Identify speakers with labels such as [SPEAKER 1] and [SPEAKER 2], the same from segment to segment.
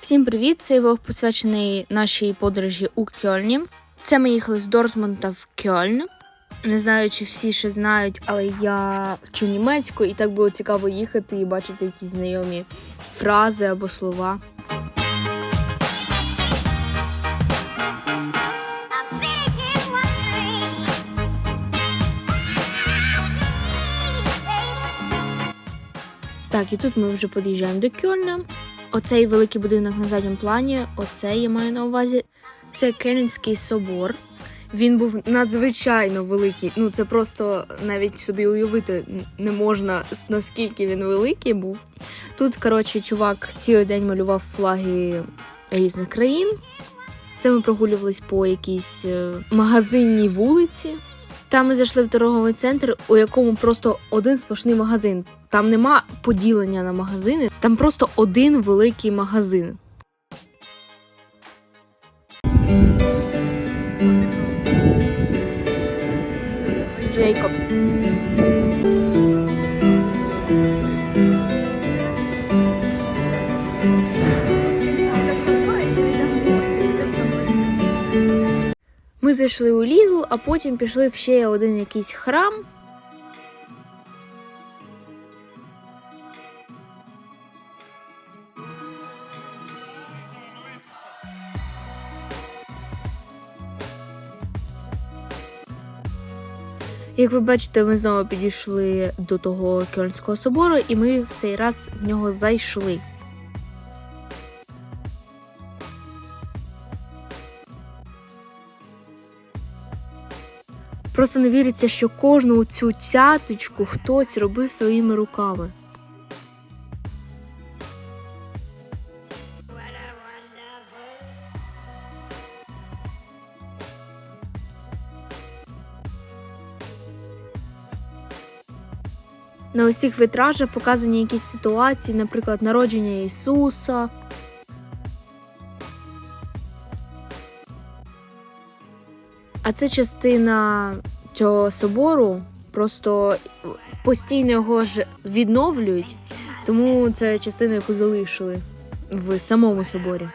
[SPEAKER 1] Всім привіт! Цей влог посвячений нашій подорожі у Кьольні. Це ми їхали з Дортмунда в Кьольн. Не знаю, чи всі ще знають, але я вчу німецьку, і так було цікаво їхати і бачити якісь знайомі фрази або слова. Так, і тут ми вже під'їжджаємо до Кьольна. Оцей великий будинок на задньому плані, оце я маю на увазі. Це Кельнський собор. Він був надзвичайно великий. Ну це просто навіть собі уявити не можна, наскільки він великий був. Тут, коротше, чувак цілий день малював флаги різних країн. Це ми прогулювались по якійсь е, магазинній вулиці. Там ми зайшли в торговий центр, у якому просто один сплошний магазин. Там нема поділення на магазини, там просто один великий магазин. Джейкобс. Ми зайшли у Лідл, а потім пішли в ще один якийсь храм. Як ви бачите, ми знову підійшли до того Кельнського собору, і ми в цей раз в нього зайшли. Просто не віриться, що кожну цю цяточку хтось робив своїми руками. На усіх витражах показані якісь ситуації, наприклад, народження Ісуса. А це частина цього собору. Просто постійно його ж відновлюють, тому це частина, яку залишили в самому соборі.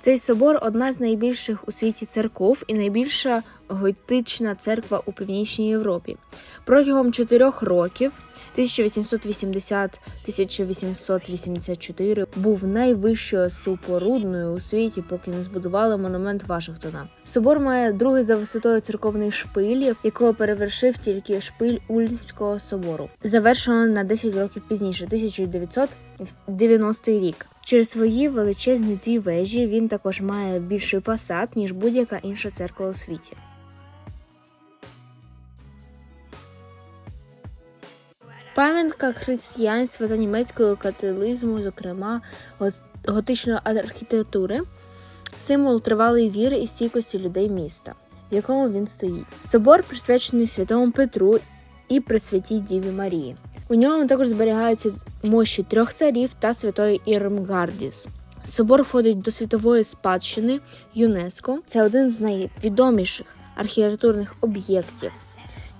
[SPEAKER 1] Цей собор одна з найбільших у світі церков і найбільша готична церква у північній Європі. Протягом чотирьох років 1880-1884 був найвищою супорудною у світі, поки не збудували монумент Вашингтона. Собор має другий за висотою церковний шпиль, якого перевершив тільки шпиль Ульського собору, завершено на 10 років пізніше, 1990 рік. Через свої величезні дві вежі він також має більший фасад ніж будь-яка інша церква у світі. Пам'ятка християнства та німецького католизму, зокрема готичної архітектури, символ тривалої віри і стійкості людей міста, в якому він стоїть. Собор присвячений святому Петру і Пресвятій Діві Марії. У ньому також зберігаються мощі трьох царів та святої Ірмгардіс. Собор входить до світової спадщини ЮНЕСКО. Це один з найвідоміших архітектурних об'єктів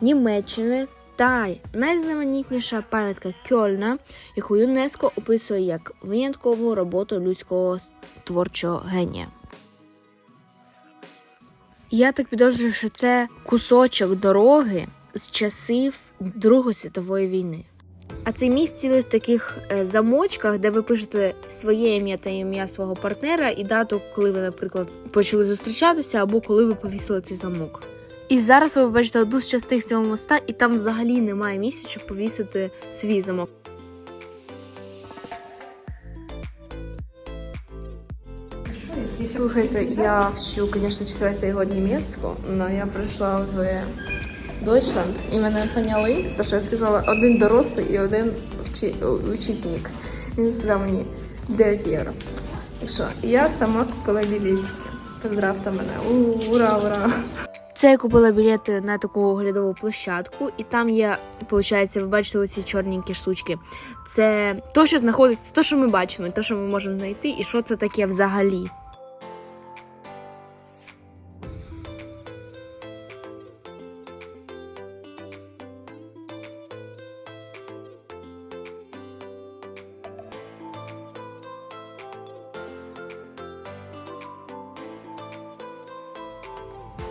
[SPEAKER 1] Німеччини та найзнаменітніша пам'ятка Кьольна, яку ЮНЕСКО описує як виняткову роботу людського творчого генія. Я так підозрюю, що це кусочок дороги з часів Другої світової війни. А цей міст цілий в таких е, замочках, де ви пишете своє ім'я та ім'я свого партнера і дату, коли ви, наприклад, почали зустрічатися, або коли ви повісили цей замок. І зараз ви бачите одну з частин цього моста, і там взагалі немає місця, щоб повісити свій замок. Слухайте, я вчу, звісно, четвертий год німецьку, але я прийшла в Deutschland і мене поняли, тому що я сказала один дорослий і один учитель. Він сказав мені 9 євро. Так що я сама купила білетики. Поздравте мене. Ура, ура! Це я купила білети на таку оглядову площадку, і там є, виходить, ви бачите оці чорненькі штучки. Це то, що знаходиться, то, що ми бачимо, то, що ми можемо знайти, і що це таке взагалі.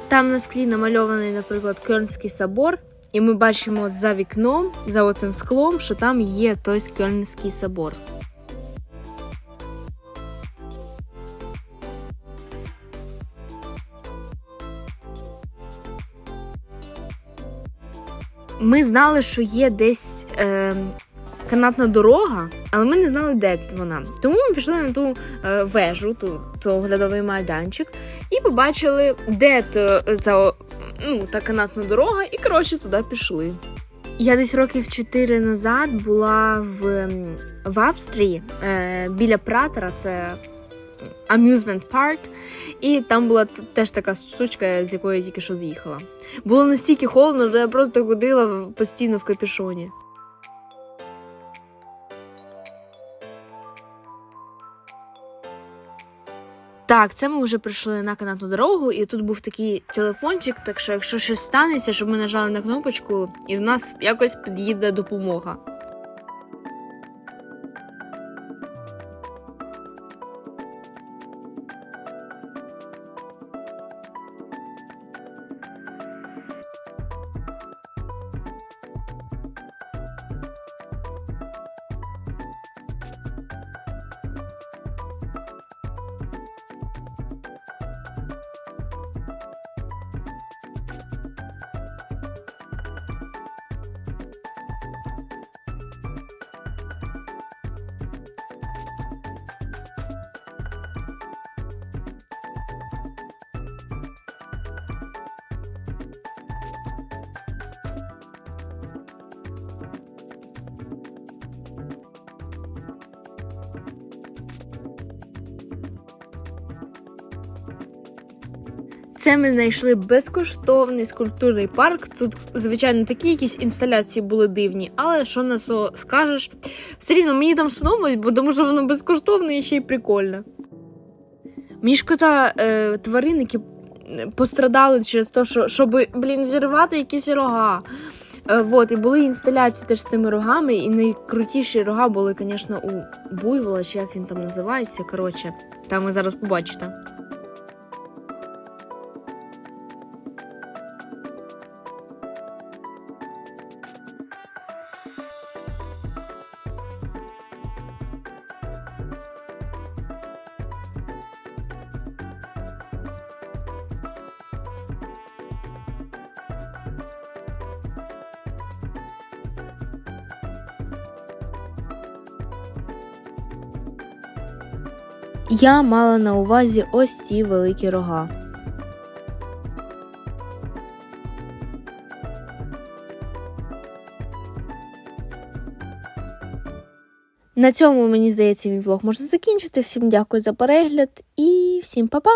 [SPEAKER 1] Там на склі намальований, наприклад, Кельнський собор, і ми бачимо за вікном, за оцим склом, що там є той Кельнський собор. Ми знали, що є десь е, канатна дорога, але ми не знали, де вона. Тому ми пішли на ту е, вежу, ту, ту оглядовий майданчик, і побачили, де то, та, ну, та канатна дорога, і коротше туди пішли. Я десь років 4 назад була в, в Австрії е, біля Пратера, це Amusement Park, і там була теж така штучка, з якої я тільки що з'їхала. Було настільки холодно, що я просто ходила постійно в капюшоні. Так, це ми вже прийшли на канатну дорогу, і тут був такий телефончик, так що якщо щось станеться, щоб ми нажали на кнопочку, і до нас якось під'їде допомога. Це ми знайшли безкоштовний скульптурний парк. Тут, звичайно, такі якісь інсталяції були дивні, але що на то скажеш, все рівно мені там сподобалось, бо тому що воно безкоштовне і ще й прикольне. Мені шкода е, тварин, які пострадали через те, що щоб, блін, зірвати якісь рога. Е, вот, і були інсталяції теж з тими рогами, і найкрутіші рога були, звісно, у буйвола, чи як він там називається. Коротше, там ви зараз побачите. Я мала на увазі ось ці великі рога. На цьому, мені здається, мій влог можна закінчити. Всім дякую за перегляд і всім па-па!